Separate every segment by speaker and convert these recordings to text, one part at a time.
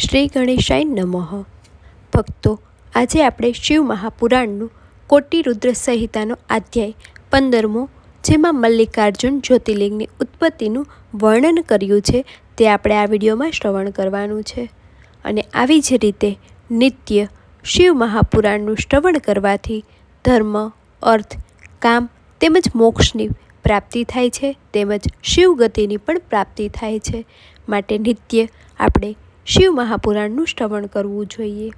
Speaker 1: શ્રી ગણેશાય નમઃ. ભક્તો, આજે આપણે શિવ મહાપુરાણનું કોટી રુદ્ર સંહિતાનો અધ્યાય પંદરમો, જેમાં મલ્લિકાર્જુન જ્યોતિર્લિંગની ઉત્પત્તિનું વર્ણન કર્યું છે, તે આપણે આ વિડીયોમાં શ્રવણ કરવાનું છે. અને આવી જ રીતે નિત્ય શિવ મહાપુરાણનું શ્રવણ કરવાથી ધર્મ, અર્થ, કામ તેમજ મોક્ષની પ્રાપ્તિ થાય છે, તેમજ શિવ ગતિની પણ પ્રાપ્તિ થાય છે. માટે નિત્ય આપણે શિવ મહાપુરાણનું શ્રવણ કરવું જોઈએ.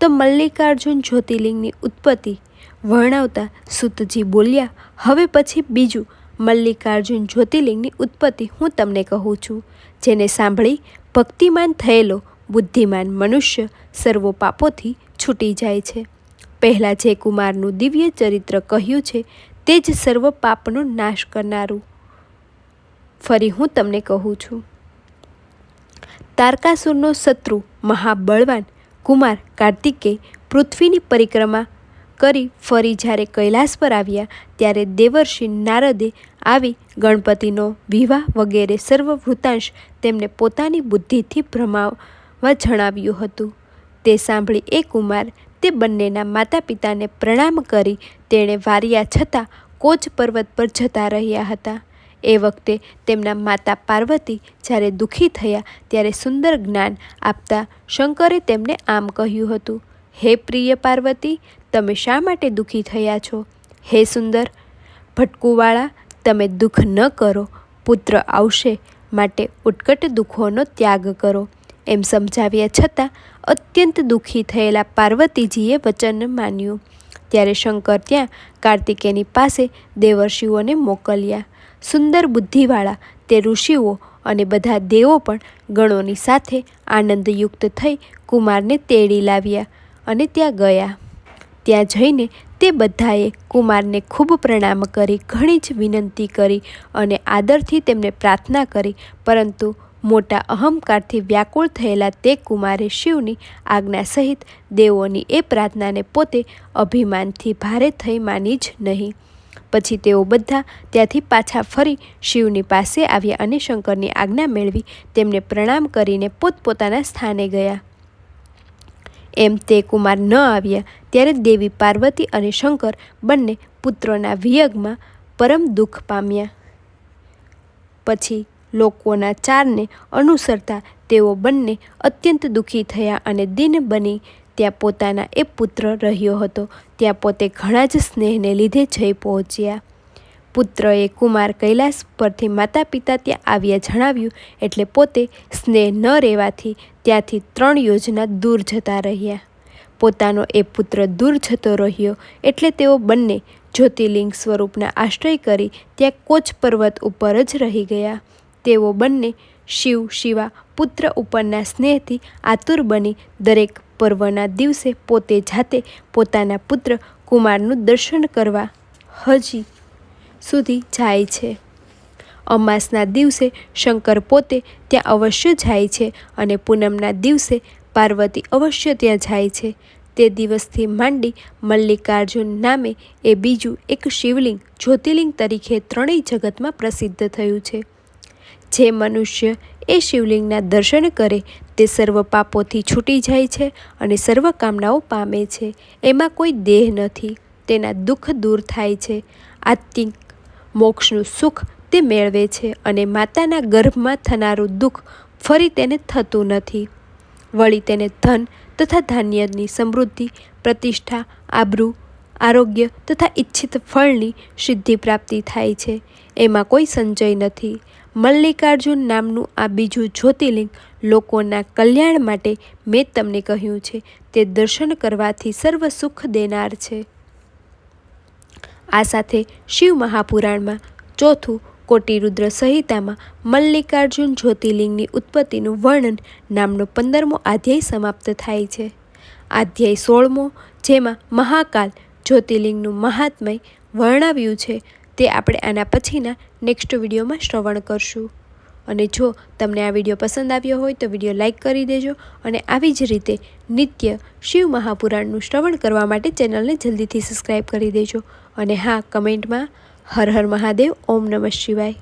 Speaker 1: તો મલ્લિકાર્જુન જ્યોતિર્લિંગની ઉત્પત્તિ વર્ણવતા સુતજી બોલ્યા, હવે પછી બીજું મલ્લિકાર્જુન જ્યોતિર્લિંગની ઉત્પત્તિ હું તમને કહું છું, જેને સાંભળી ભક્તિમાન થયેલો, બુદ્ધિમાન મનુષ્ય સર્વો પાપોથી છૂટી જાય છે. પહેલાં જે કુમારનું દિવ્ય ચરિત્ર કહ્યું છે, તે જ સર્વ પાપનો નાશ કરનારું. ફરી હું તમને કહું છું તારકાસુરનો શત્રુ, મહાબળવાન કુમાર કાર્તિકે પૃથ્વીની પરિક્રમા કરી ફરી જ્યારે કૈલાસ પર આવ્યા, ત્યારે દેવર્ષિ નારદે આવી ગણપતિનો વિવાહ વગેરે સર્વ વૃતાંશ તેમને પોતાની બુદ્ધિથી ભ્રમાવવા જણાવ્યું હતું. તે સાંભળી એ કુમાર તે બંનેના માતા પિતાને પ્રણામ કરી, તેણે વાર્યા છતાં કોચ પર્વત પર જતા રહ્યા હતા. એ વખતે તેમના માતા પાર્વતી જ્યારે દુઃખી થયા ત્યારે સુંદર જ્ઞાન આપતા શંકરે તેમને આમ કહ્યું હતું, હે પ્રિય પાર્વતી, તમે શા માટે દુઃખી થયા છો? હે સુંદર, ભટકુવાળા, તમે દુઃખ ન કરો, પુત્ર આવશે માટે ઉત્કટ દુઃખોનો ત્યાગ કરો. એમ સમજાવ્યા છતાં અત્યંત દુઃખી થયેલા પાર્વતીજીએ વચન માન્યું. ત્યારે શંકર ત્યાં કાર્તિકેયની પાસે દેવર્ષિઓને મોકલ્યા. સુંદર બુદ્ધિવાળા તે ઋષિઓ અને બધા દેવો પણ ગણોની સાથે આનંદયુક્ત થઈ કુમારને તેડી લાવ્યા અને ત્યાં ગયા. ત્યાં જઈને તે બધાએ કુમારને ખૂબ પ્રણામ કરી, ઘણી જ વિનંતી કરી અને આદરથી તેમને પ્રાર્થના કરી, પરંતુ મોટા અહંકારથી વ્યાકુળ થયેલા તે કુમારે શિવની આજ્ઞા સહિત દેવોની એ પ્રાર્થનાને પોતે અભિમાનથી ભારે થઈ માની જ નહીં. પછી તેઓ બધા ત્યાંથી પાછા ફરી શિવની પાસે આવ્યા અને શંકરની આજ્ઞા મેળવી. તેમને પ્રણામ કરીને પોતપોતાના સ્થાને ગયા. એમ તે કુમાર ન આવ્યા, ત્યારે દેવી પાર્વતી અને શંકર બંને પુત્રોના વિયગમાં પરમ દુઃખ પામ્યા. પછી લોકોના ચારને અનુસરતા તેઓ બંને અત્યંત દુઃખી થયા અને દિન બની ત્યાં પોતાના એ પુત્ર રહ્યો હતો. ત્યાં પોતે ઘણા જ સ્નેહને લીધે જઈ પહોંચ્યા. પુત્રએ કુમાર કૈલાસ પરથી માતા પિતા ત્યાં આવ્યા જણાવ્યું એટલે પોતે સ્નેહ ન રહેવાથી ત્યાંથી ત્રણ યોજના દૂર જતા રહ્યા. પોતાનો એ પુત્ર દૂર જતો રહ્યો એટલે તેઓ બંને જ્યોતિર્લિંગ સ્વરૂપના આશ્રય કરી ત્યાં કોચ પર્વત ઉપર જ રહી ગયા. તેઓ બંને શિવ, શિવા પુત્ર ઉપરના સ્નેહથી આતુર બની દરેક પર્વના દિવસે પોતે જાતે પોતાના પુત્ર કુમારનું દર્શન કરવા હજી સુધી જાય છે. અમાસના દિવસે શંકર પોતે ત્યાં અવશ્ય જાય છે અને પૂનમના દિવસે પાર્વતી અવશ્ય ત્યાં જાય છે. તે દિવસથી માંડી મલ્લિકાર્જુન નામે એ બીજું એક શિવલિંગ જ્યોતિર્લિંગ તરીકે ત્રણેય જગતમાં પ્રસિદ્ધ થયું છે. જે મનુષ્ય એ શિવલિંગના દર્શન કરે તે સર્વ પાપોથી છૂટી જાય છે અને સર્વ કામનાઓ પામે છે. એમાં કોઈ દેહ નથી. તેના દુઃખ દૂર થાય છે. આત્મિક મોક્ષનું સુખ તે મેળવે છે અને માતાના ગર્ભમાં થનારું દુઃખ ફરી તેને થતું નથી. વળી તેને ધન તથા ધાન્યની સમૃદ્ધિ, પ્રતિષ્ઠા, આબરૂ, આરોગ્ય તથા ઈચ્છિત ફળની સિદ્ધિ પ્રાપ્તિ થાય છે. એમાં કોઈ સંચય નથી. મલ્લિકાર્જુન નામનું આ બીજું જ્યોતિર્લિંગ લોકોના કલ્યાણ માટે મેં તમને કહ્યું છે. તે દર્શન કરવાથી સર્વ સુખ દેનાર છે. આ સાથે શિવ મહાપુરાણમાં ચોથું કોટિરુદ્ર સંહિતામાં મલ્લિકાર્જુન જ્યોતિર્લિંગની ઉત્પત્તિનું વર્ણન નામનો પંદરમો અધ્યાય સમાપ્ત થાય છે. અધ્યાય સોળમો, જેમાં મહાકાલ જ્યોતિર્લિંગનું મહાત્મય વર્ણવ્યું છે. તે આપણે આના પછીના નેક્સ્ટ વિડીયોમાં શ્રવણ કરશું. અને જો તમને આ વીડિયો પસંદ આવ્યો હોય તો વીડિયો લાઇક કરી દેજો અને આવી જ રીતે નિત્ય શિવ મહાપુરાણનું શ્રવણ કરવા માટે ચેનલને જલ્દીથી સબસ્ક્રાઈબ કરી દેજો. અને હા કમેન્ટમાં હર હર મહાદેવ, ઓમ નમઃ શિવાય.